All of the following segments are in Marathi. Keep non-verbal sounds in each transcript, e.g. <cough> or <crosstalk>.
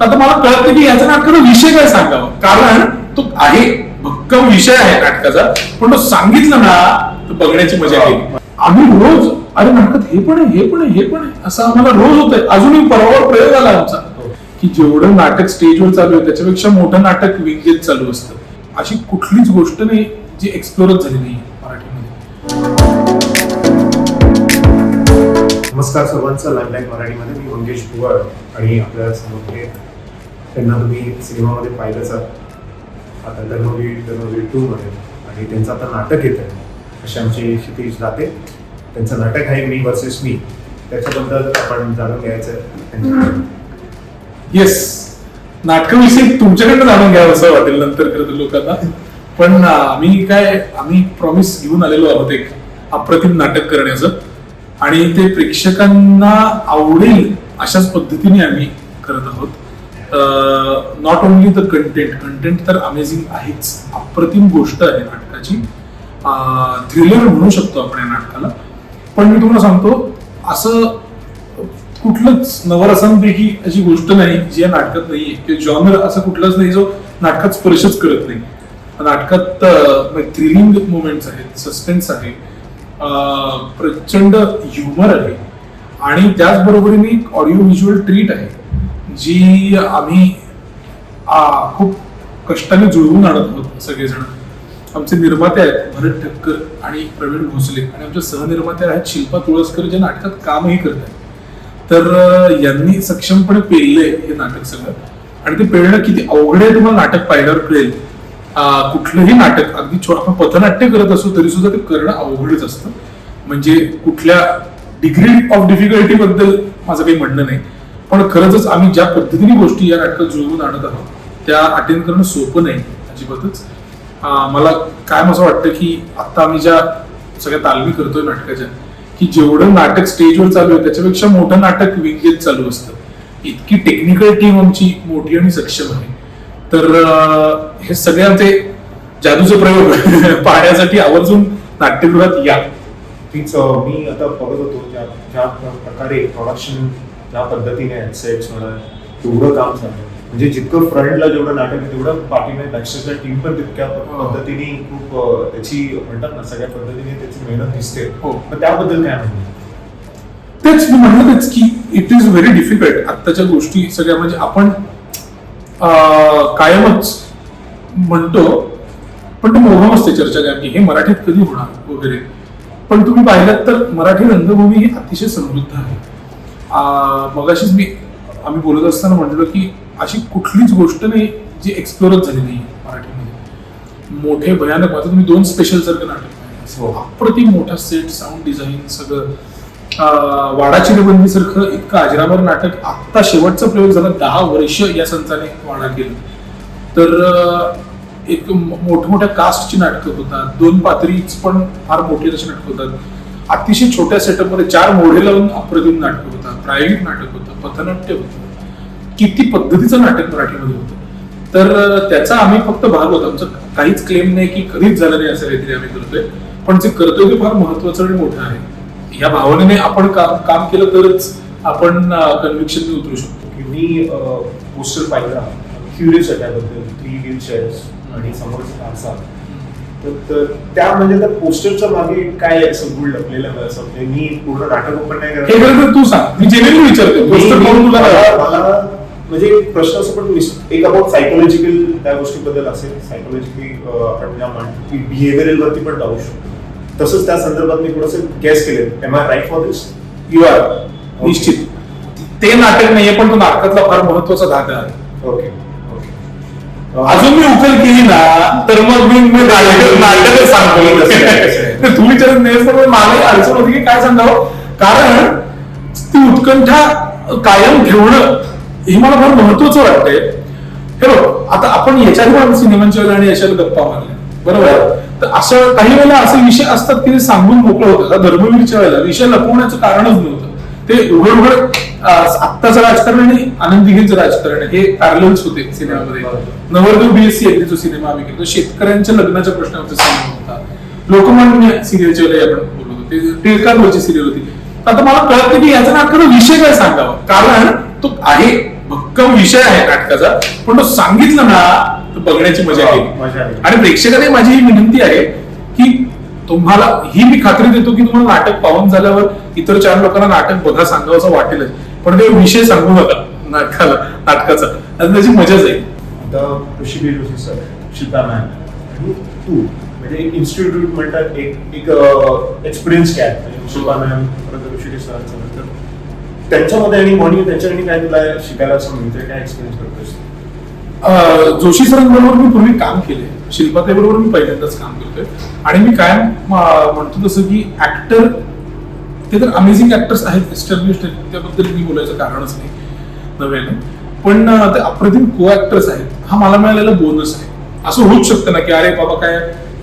आता मला कळतं की याचा नाटकाचा विषय काय सांगावा. कारण तो आहे भक्कम विषय आहे नाटकाचा. पण तो सांगितलं ना तर बघण्याची मजा येईल. आम्ही रोज अरे नाटकात हे पण आहे हे पण आहे हे पण आहे. असं आम्हाला रोज होतंय. अजूनही परवा प्रयोग आला आमचा. की जेवढं नाटक स्टेजवर चालू आहे त्याच्यापेक्षा मोठं नाटक विंगेत चालू असतं. अशी कुठलीच गोष्ट नाही जी एक्सप्लोरच झाली नाही मराठीमध्ये. नमस्कार सर्वांचं. लाईन मराठीमध्ये मी मंगेश बुवाळ आणि आपल्यासमोर त्यांना तुम्ही सिनेमामध्ये पाहिलंच आहात आता धर्मवीर धर्मवीर टू मध्ये. आणि त्यांचं आता नाटक येत आहे असे आमचे क्षितिज दाते. त्यांचं नाटक आहे मी वर्सेस मी. त्याच्याबद्दल आपण जाणून घ्यायचं आहे. येस नाटकाविषयी तुमच्याकडनं जाणून घ्यावं असं वाटेल नंतर खरं तर लोकांना. पण आम्ही काय आम्ही प्रॉमिस घेऊन आलेलो आहोत एक अप्रतिम नाटक करण्याचं. आणि ते प्रेक्षकांना आवडेल अशाच पद्धतीने आम्ही करत आहोत. Not only the content content तर अमेझिंग आहेच. अप्रतिम गोष्ट आहे नाटकाची. थ्रिलर म्हणू शकतो आपण या नाटकाला. पण मी तुम्हाला सांगतो असं कुठलंच नवरसांपैकी अशी गोष्ट नाही जी या नाटकात नाहीये. किंवा जॉनर असं कुठलाच नाही जो नाटकात स्पर्शच करत नाही. नाटकात थ्रिलिंग मुमेंट्स म्हणजे आहेत सस्पेन्स आहे प्रचंड ह्युमर आहे. आणि त्याचबरोबरीने एक ऑडिओ व्हिज्युअल ट्रीट आहे. जी आम्ही आ, खूप कष्टाने जुळवून आणत आहोत सगळेजण. आमचे निर्माते आहेत भरत ठक्कर आणि प्रवीण भोसले. आणि आमच्या सहनिर्मात्या आहेत शिल्पा तुळसकर जे नाटकात कामही करत आहेत. तर यांनी सक्षमपणे पेललंय हे नाटक सगळं. आणि ते पेरणं किती अवघड आहे तुम्हाला नाटक पाहिल्यावर कळेल. कुठलंही नाटक अगदी छो- आपण पथनाट्य करत असू तरी सुद्धा ते करणं अवघडच असतं. म्हणजे कुठल्या डिग्री ऑफ डिफिकल्टी बद्दल माझं काही म्हणणं नाही. पण खरंच आम्ही ज्या पद्धतीने गोष्टी या नाटकात जुळवून आणत आहोत त्या अटेंड करणं सोपं नाही अजिबातच. मला कायम असं वाटतं की आता आम्ही ज्या सगळ्या तालमी करतोय नाटकाच्या की जेवढं नाटक स्टेजवर चालू आहे त्याच्यापेक्षा मोठं नाटक विंगेत चालू असतं. इतकी टेक्निकल टीम आमची मोठी आणि सक्षम आहे. तर हे सगळे आमचे जादूचे प्रयोग <laughs> पाहण्यासाठी आवर्जून नाट्यगृहात या. तीच मी आता बघत होतो ज्या ज्या प्रकारे प्रोडक्शन ज्या पद्धतीने सेट्स म्हणा तेवढं काम झालं. म्हणजे जितकं फ्रंटला जेवढं नाटक आहे तेवढं पाठीमागे बॅकस्टेजला टीम पण तितक्या हो. पद्धतीने खूप त्याची म्हणतात ना सगळ्या पद्धतीने त्याची मेहनत दिसते. हो. पण त्याबद्दल काय म्हणतो तेच मी म्हणलं तेच की इट इज व्हेरी डिफिकल्ट आत्ताच्या गोष्टी सगळ्या म्हणजे आपण अं, कायमच म्हणतो पण ते मोहम असते चर्चा काय की हे मराठीत कधी होणार वगैरे? पण तुम्ही पाहिलात तर मराठी रंगभूमी ही अतिशय समृद्ध आहे. मगाशीच मी आम्ही बोलत असताना म्हटलं की अशी कुठलीच गोष्ट नाही जी एक्सप्लोरच झाली नाही मराठीमध्ये. मोठे भयानक आता तुम्ही दोन स्पेशल सारखं नाटक हो. अप्रतिम मोठा सेट साऊंड डिझाईन सगळं. अं, वाडाची निबंधी सारखं इतकं अजरामर नाटक. आत्ता शेवटचा प्रयोग झाला. दहा वर्ष या संचाने वाडा केलं. तर एक मोठमोठ्या कास्टची नाटकं होतात. दोन पातळीच पण फार मोठे तशी नाटकं होतात. अतिशय छोट्या सेटअपमध्ये चार मोढे लावून अप्रतिम नाटक होता प्रायोगिक नाटक होतं पथनाट्य होतं. किती पद्धतीचं नाटक मराठीमध्ये होतं. तर त्याचा आम्ही फक्त भाग होतो. आमचं काहीच क्लेम नाही की कधीच झालं नाही असं काहीतरी आम्ही करतोय. पण जे करतोय ते फार महत्वाचं आणि मोठं आहे. या भावनेने आपण काम काम केलं तरच आपण कन्व्हिक्शन उतरू शकतो. की मी पोस्टर पाहिला क्युरियस आहे त्याबद्दल थ्री व्हील चेअर्स आणि समोरचा तर तर त्या म्हणजे त्या पोस्टरच्या मागे काय असं गुळ लपलेलं आहे? असं म्हणजे मी पूर्ण नाटक ओपन नाही हे करत तू सांग. मी जेनेरली विचारतो पोस्टर पाहून तुला मला मला म्हणजे एक प्रश्न असं पण विस- एक अबाउट सायकोलॉजिकल त्या गोष्टीबद्दल असेल. सायकोलॉजिकली आपण ज्या म्हणतो की बिहेवियरल वरती पण जाऊ शकतो. तसंच त्या संदर्भात मी थोडंसं गॅस केले am I right for this you are निश्चित. ते नाटक नाहीये पण तो नाटकातला फार महत्त्वाचा धागा आहे. ओके अजून मी उकल केली ना तर मग मी मी नाटक नाटकच सांगतो कसं आहे, कसं आहे? ते तू विचारत नाहीस पण मला अडचण होती की काय सांगावं? कारण ती उत्कंठा कायम ठेवणं हे मला फार महत्वाचं वाटतंय. हे बघ आता आपण याच्या आधी पण सिनेमांच्या वेळेला आणि याच्यावर गप्पा मारल्या. बरोबर? तर असं काही वेळेला असे विषय असतात की सांगून मोकळं होतं धर्मवीरच्या वेळेला विषय लपवण्याचं कारणच नव्हतं. ते उघड उघड आत्ताचं राजकारण आणि आनंद दिघेंचं राजकारण हे पॅरलल्स होते सिनेमामध्ये. नवरदेव बीएससी आहे जो सिनेमा आम्ही केला तो शेतकऱ्यांच्या लग्नाच्या प्रश्नावरचा सिनेमा होता. लोकमान्य सिरियलच्या वेळेला आपण बोलत होते. टिळकांवरची सिरियल होती. आता मला कळत की याचा नाटकाचा विषय काय सांगावा. कारण तो आहे भक्कम विषय आहे नाटकाचा पण तो सांगितला ना तर बघण्याची मजा हो, येईल मजा येईल. आणि प्रेक्षकांनी माझी ही विनंती आहे की तुम्हाला ही मी खात्री देतो की तुम्हाला नाटक पाहून झाल्यावर इतर चार लोकांना नाटक बघा सांगावं असं वाटेलच. पण ते विषय सांगू नका नाटकाला नाटकाचा. आणि त्याची मजाच आहे. आता ऋषी सर. शिल्पा मॅम. आणि तू म्हणजे एक इन्स्टिट्यूट म्हणतात एक एक एक्सपिरियन्स काय? म्हणजे शिल्पा मॅम परत ऋषी सर तर त्यांच्यामध्ये आणि मॉर्निंग आणि काय तुला शिकायला असं मिळतं काय एक्सपिरियन्स करतोस जोशी सरांबरोबर मी पूर्वी काम केले. शिल्पाताईबरोबर मी पहिल्यांदाच काम करतोय आणि मी काय म्हणतो तसं की ऍक्टर ते तर अमेझिंग ऍक्टर्स आहेत एस्टॅब्लिश त्याबद्दल मी बोलायचं कारणच नाही नव्याने. पण ते अप्रतिम को ऍक्टर्स आहेत. हा मला मिळालेला बोनस आहे. असं होऊच शकतं ना की अरे बाबा काय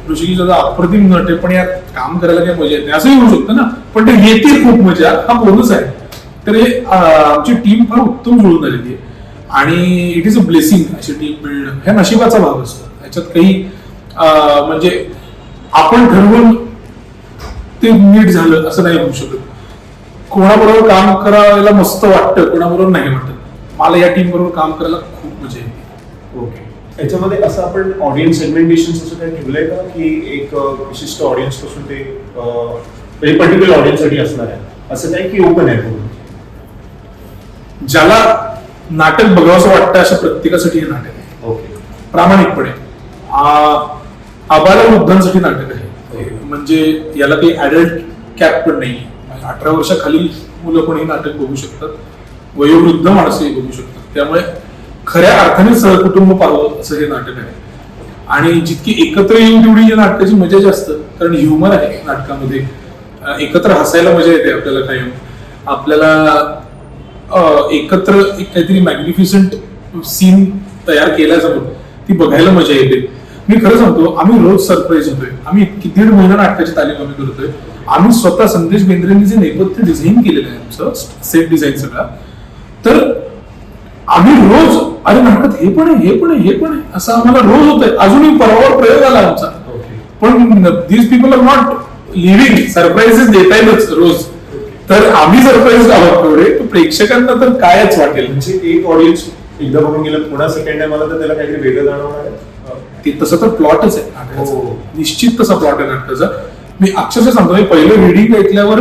ऋषिकी दादा अप्रतिम नट आहे पण यात काम करायला काही मजा येत नाही. असंही होऊ शकतं ना. पण ते येते खूप मजा. हा बोनस आहे. तर हे आमची टीम फार उत्तम जुळून आलेली आहे. आणि इट इज अ ब्लेसिंग अशी टीम मिळणं हे नशिबाचा भाग असतो. याच्यात काही म्हणजे आपण ठरवून ते नीट झालं असं नाही होऊ शकत. कोणाबरोबर काम करायला मस्त वाटतं कोणाबरोबर नाही वाटत. मला या टीम बरोबर काम करायला खूप मजा येते. ओके. याच्यामध्ये असं आपण ऑडियन्स सेगमेंटेशन असं काही ठेवलंय का? की एक विशिष्ट ऑडियन्सपासून ते अं, म्हणजे पर्टिक्युलर ऑडियन्ससाठी असणार आहे. असं काही की ओपन आहे ज्याला नाटक बघावंसं वाटतं अशा प्रत्येकासाठी हे नाटक आहे. ओके. प्रामाणिकपणे. आबाला वृद्धांसाठी नाटक आहे. म्हणजे याला काही ऍडल्ट कॅप पण नाही अठरा वर्षाखालील मुलं पण हे नाटक बघू शकतात. वयोवृद्ध माणसंही बघू शकतात. त्यामुळे खऱ्या अर्थाने सहकुटुंब पाहावं असं हे नाटक आहे. आणि जितकी एकत्र येऊन तेवढी या नाटकाची मजा जास्त. कारण ह्युमर आहे नाटकामध्ये. एकत्र हसायला मजा येते आपल्याला कायम. आपल्याला एकत्र एक काहीतरी मॅग्निफिसंट सीन तयार केल्यासमोर ती बघायला मजा येते. मी खरं सांगतो आम्ही रोज सरप्राईज होतोय. आम्ही दीड महिना नाटकाची तालीम आम्ही करतोय. आम्ही स्वतः संदेश बेंद्रेंनी जे नेपथ्य डिझाईन केलेलं आहे आमचं सेट डिझाईन सगळा तर आम्ही रोज अरे नाटकात हे पण आहे हे पण आहे हे पण आहे असं आम्हाला रोज होत आहे अजूनही परवावर प्रयोग आला आमचा. पण these people are not living surprises देता येतच रोज. तर आम्ही सरप्राईज आहोत तेवढे तर प्रेक्षकांना तर कायच वाटेल. म्हणजे एक ऑडियन्स एकदा बघून गेलं पुन्हा सेकंड टाइम आला तर त्याला काहीतरी वेगळं जाणवणार आहे? ते तसं तर प्लॉटच आहे. नाटकाचा. हो. निश्चित तसा प्लॉट आहे नाटकाचा. मी अक्षरशः सांगतो मी पहिलं रिडिंग ऐकल्यावर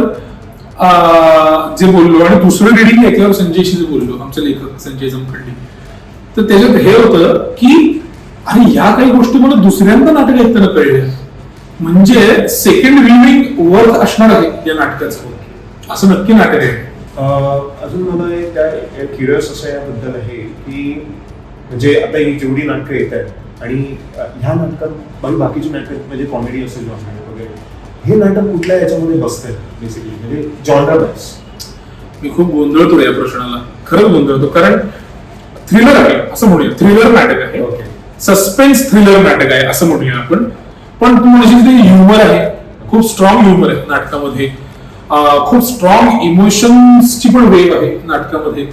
जे बोललो आणि दुसरं रिडिंग ऐकल्यावर संजयशी जे बोललो आमचे लेखक संजय जमखंडी. तर त्याच्यात हे होतं की अरे या काही गोष्टी मला दुसऱ्यांदा नाटक ऐकताना कळल्या. म्हणजे सेकंड रिव्हिंग वर्थ असणार आहे या नाटकाचं. असं नक्की नाटक आहे अजून मला एक काय क्युरियस असं याबद्दल आहे की म्हणजे आता ही जेवढी नाटकं येत आहेत आणि ह्या नाटकात बाकी बाकीची नाटकं म्हणजे कॉमेडी असेल वगैरे हे नाटक कुठल्या याच्यामध्ये बसतंय बेसिकली म्हणजे जॉनर वाईज मी खूप गोंधळतो या प्रश्नाला. खरंच गोंधळतो कारण थ्रिलर आहे असं म्हणूया. थ्रिलर नाटक आहे. ओके सस्पेन्स थ्रिलर नाटक आहे असं म्हणूया आपण. पण तू म्हणशील ते ह्युमर आहे खूप स्ट्रॉंग ह्युमर आहे नाटकामध्ये. खूप स्ट्रॉंग इमोशन्सची पण वेव आहे नाटकामध्ये.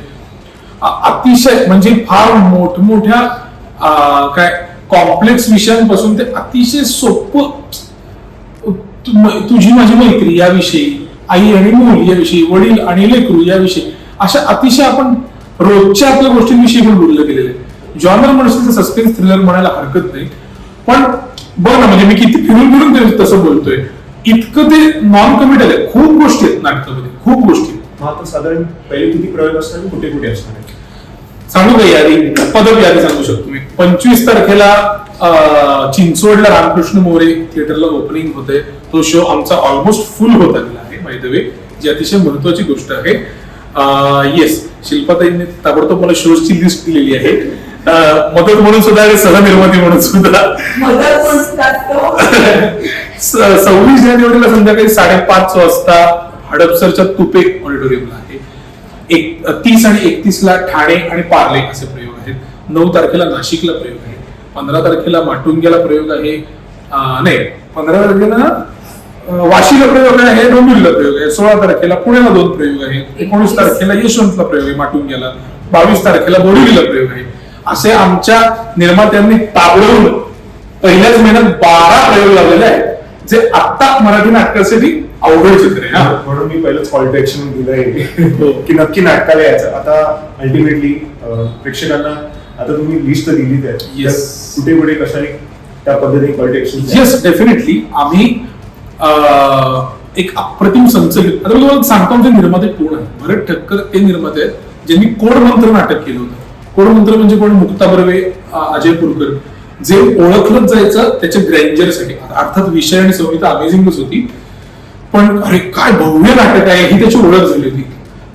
अतिशय म्हणजे फार मोठमोठ्या काय कॉम्प्लेक्स विषयांपासून ते अतिशय सोपं तुझी माझी मैत्री याविषयी आई आणि मूल याविषयी वडील आणि लेकरू याविषयी अशा अतिशय आपण रोजच्या आपल्या गोष्टींविषयी पण बोललं गेलेलं आहे. जॉनर म्हणून सस्पेन्स थ्रिलर म्हणायला हरकत नाही. पण बघ ना म्हणजे मी किती फिरून फिरून तसं बोलतोय. इतकं ते नॉन कमिटल आहे. खूप गोष्टी आहेत नाटकामध्ये. खूप गोष्टी आहेत. मग आता साधारण पहिले किती प्रयोग असतात आणि कुठे कुठे असणार आहे सांगू का यादी? पदक यादी सांगू शकतो मी. पंचवीस तारखेला चिंचवडला रामकृष्ण मोरे थिएटरला ओपनिंग होते. तो शो आमचा ऑलमोस्ट फुल होत आलेला आहे बाय द वे जी अतिशय महत्वाची गोष्ट आहे. येस शिल्पाताईंनी ताबडतोब मला शोजची लिस्ट दिलेली आहे. मदत म्हणून सुद्धा आणि सहनिर्माती म्हणून सुद्धा. <laughs> सव्वीस जानेवारीला संध्याकाळी साडेपाच वाजता हडपसरच्या तुपे ऑडिटोरियमला आहे. एक तीस आणि एकतीस ला ठाणे आणि पार्ले असे प्रयोग आहेत. नऊ तारखेला नाशिकला प्रयोग आहे. पंधरा तारखेला माटुंग्याला प्रयोग आहे. नाही पंधरा तारखेला वाशीला प्रयोग आहे डोंबिवलीला प्रयोग आहे. सोळा तारखेला पुण्याला दोन प्रयोग आहेत. एकोणीस तारखेला यशवंतला प्रयोग आहे माटुंग्याला. बावीस तारखेला बोरिवलीला प्रयोग आहे. असे आमच्या निर्मात्यांनी ताबडवून पहिल्याच महिन्यात बारा प्रयोग लावलेले आहेत. जे आत्ता मराठी नाटकासाठी अवघड चित्र आहे हा. म्हणून मी पहिलंच कॉल टू ऍक्शन. दिलंय. की नक्की नाटकाला यायचं. आता अल्टिमेटली प्रेक्षकांना आता तुम्ही लिस्ट Yes. तर कुठे कुठे कशाने त्या पद्धतीने कॉल येस डेफिनेटली आम्ही अं, एक अप्रतिम संचलित आता मी तुम्हाला सांगतो आमचे निर्माते कोण आहे भरत ठक्कर ते निर्माते आहेत ज्यांनी कोड मंत्र नाटक केलं होतं. कोड मंत्र म्हणजे कोण? मुक्ता बर्वे अजय पुरकर जे ओळखलंच जायचं त्याच्या ग्रँजरसाठी. अर्थात विषय आणि संहिता अमेझिंगच होती. पण अरे काय भव्य नाटक आहे ही त्याची ओळख झाली होती.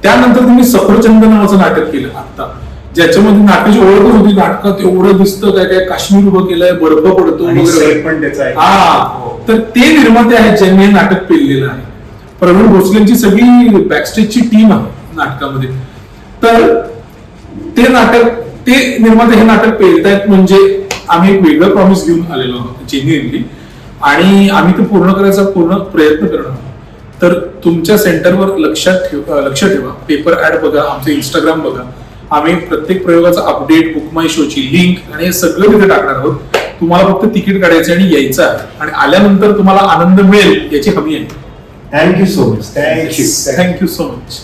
त्यानंतर तुम्ही सफरचंद नावाचं नाटक केलं आता. ज्याच्यामध्ये नाटकाची ओळखच होती. नाटकात एवढं दिसतं काय काय काश्मीर उभं केलंय बर्फ पडतो वगैरे. आहे. हा. तर ते निर्माते आहेत ज्यांनी हे नाटक पेललेलं आहे. प्रवीण भोसलेंची सगळी बॅकस्टेजची टीम आहे नाटकामध्ये. तर ते नाटक ते निर्माते हे नाटक पेलतायत म्हणजे आम्ही एक वेगळं प्रॉमिस घेऊन आलेलो आहोत जेन्युइनली आणि आम्ही ते पूर्ण करायचा पूर्ण प्रयत्न करणार आहोत. तर तुमच्या सेंटरवर लक्षात ठेव लक्ष ठेवा. पेपर ऍड बघा आमचं इंस्टाग्राम बघा. आम्ही प्रत्येक प्रयोगाचा अपडेट बुक माय शोची लिंक आणि हे सगळं तिथे टाकणार आहोत. तुम्हाला फक्त तिकीट काढायचं आणि यायचं आहे. आणि आल्यानंतर तुम्हाला आनंद मिळेल याची हमी आहे. Thank you so much thank you thank you so much